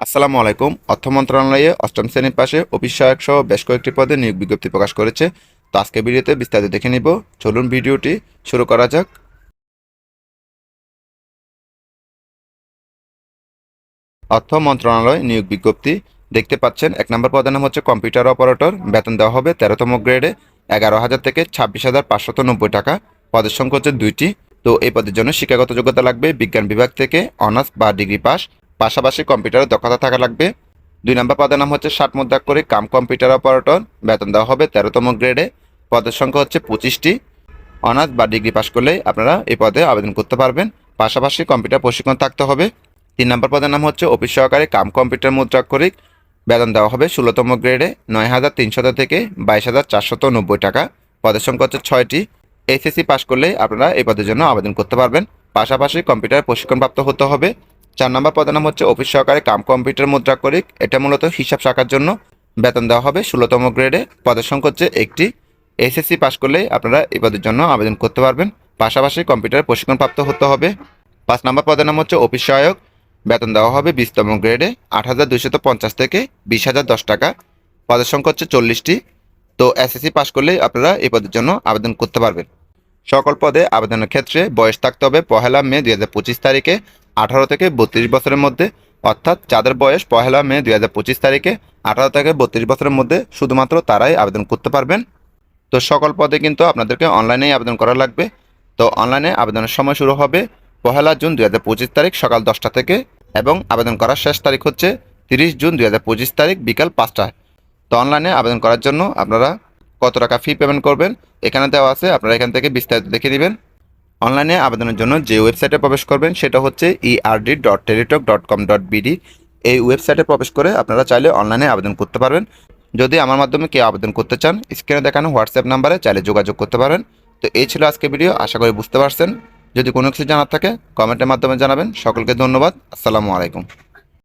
আসসালামু আলাইকুম। অর্থ মন্ত্রণালয়ে অষ্টম শ্রেণির পাশে অফিস সহায়ক সহ বেশ কয়েকটি পদে নিয়োগ বিজ্ঞপ্তি প্রকাশ করেছে। তো আজকে ভিডিওতে বিস্তারিত দেখে নিব। চলুন ভিডিওটি শুরু করা যাক। অর্থ মন্ত্রণালয় নিয়োগ বিজ্ঞপ্তি। দেখতে পাচ্ছেন, এক নম্বর পদের নাম হচ্ছে কম্পিউটার অপারেটর। বেতন দেওয়া হবে তেরোতম গ্রেডে এগারো হাজার থেকে ছাব্বিশ হাজার পাঁচশত নব্বই টাকা। পদের সংখ্যা হচ্ছে দুইটি। তো এই পদের জন্য শিক্ষাগত যোগ্যতা লাগবে বিজ্ঞান বিভাগ থেকে অনার্স বা ডিগ্রি পাস। পাশাপাশি কম্পিউটারের দক্ষতা থাকা লাগবে। দুই নম্বর পদের নাম হচ্ছে ষাট করে কাম কম্পিউটার অপারেটর। বেতন দেওয়া হবে তেরোতম গ্রেডে। পদের সংখ্যা হচ্ছে পঁচিশটি। অনার্স বা ডিগ্রি পাস করলে আপনারা এই পদে আবেদন করতে পারবেন। পাশাপাশি কম্পিউটার প্রশিক্ষণ থাকতে হবে। তিন নম্বর পদের নাম হচ্ছে অফিস সহকারী কাম কম্পিউটার মুদ্রাক্ষরিক বেতন দেওয়া হবে ষোলোতম গ্রেডে নয় হাজার তিনশত থেকে বাইশ হাজার চারশত নব্বই টাকা। পদের সংখ্যা হচ্ছে ছয়টি। এইচএসসি পাস করলে আপনারা এই পদের জন্য আবেদন করতে পারবেন। পাশাপাশি কম্পিউটার প্রশিক্ষণপ্রাপ্ত হতে হবে। চার নম্বর পদের নাম হচ্ছে অফিস সহকারী কাম কম্পিউটার মুদ্রাক্ষরিক এটা মূলত হিসাব শাখার জন্য বেতন দেওয়া হবে। ষোলোতম গ্রেডে পদের সংখ্যা হচ্ছে একটি। এসএসসি পাস করলেই আপনারা এই পদের জন্য আবেদন করতে পারবেন। পাশাপাশি কম্পিউটার প্রশিক্ষণপ্রাপ্ত হতে হবে। পাঁচ নম্বর পদের নাম হচ্ছে অফিস সহায়ক। বেতন দেওয়া হবে বিশতম গ্রেডে আট হাজার দুইশত পঞ্চাশ থেকে বিশ হাজার দশ টাকা। পদের সংখ্যা হচ্ছে চল্লিশটি। তো এসএসসি পাস করলেই আপনারা এই পদের জন্য আবেদন করতে পারবেন। সকল পদে আবেদনের ক্ষেত্রে বয়স থাকতে হবে পহেলা মে দুই হাজার পঁচিশ তারিখে, আঠারো থেকে বত্রিশ বছরের মধ্যে, অর্থাৎ যাদের বয়স পহেলা মে দুই হাজার পঁচিশ তারিখে, আঠারো থেকে বত্রিশ বছরের মধ্যে শুধুমাত্র তারাই আবেদন করতে পারবেন। তো সকল পদে কিন্তু আপনাদেরকে অনলাইনেই আবেদন করা লাগবে। তো অনলাইনে আবেদনের সময় শুরু হবে পহেলা জুন দুই হাজার পঁচিশ তারিখ সকাল দশটা থেকে এবং আবেদন করার শেষ তারিখ হচ্ছে তিরিশ জুন দুই হাজার পঁচিশ তারিখ বিকাল পাঁচটায়। তো অনলাইনে আবেদন করার জন্য আপনারা কত টাকা ফি পেমেন্ট করবেন, এখানে দেওয়া আছে, আপনারা এখান থেকে বিস্তারিত দেখে নেবেন। অনলাইনে আবেদনের জন্য যে ওয়েবসাইটে প্রবেশ করবেন, সেটা হচ্ছে ERD dot Teletalk dot com dot BD এই ওয়েবসাইটে প্রবেশ করে আপনারা চাইলে অনলাইনে আবেদন করতে পারবেন। যদি আমার মাধ্যমে কেউ আবেদন করতে চান স্ক্রিনে দেখানো হোয়াটসঅ্যাপ নাম্বারে চাইলে যোগাযোগ করতে পারেন। তো এই ছিল আজকে ভিডিও আশা করি বুঝতে পারছেন। যদি কোনো কিছু জানার থাকে কমেন্টের মাধ্যমে জানাবেন। সকলকে ধন্যবাদ, আসসালামু আলাইকুম।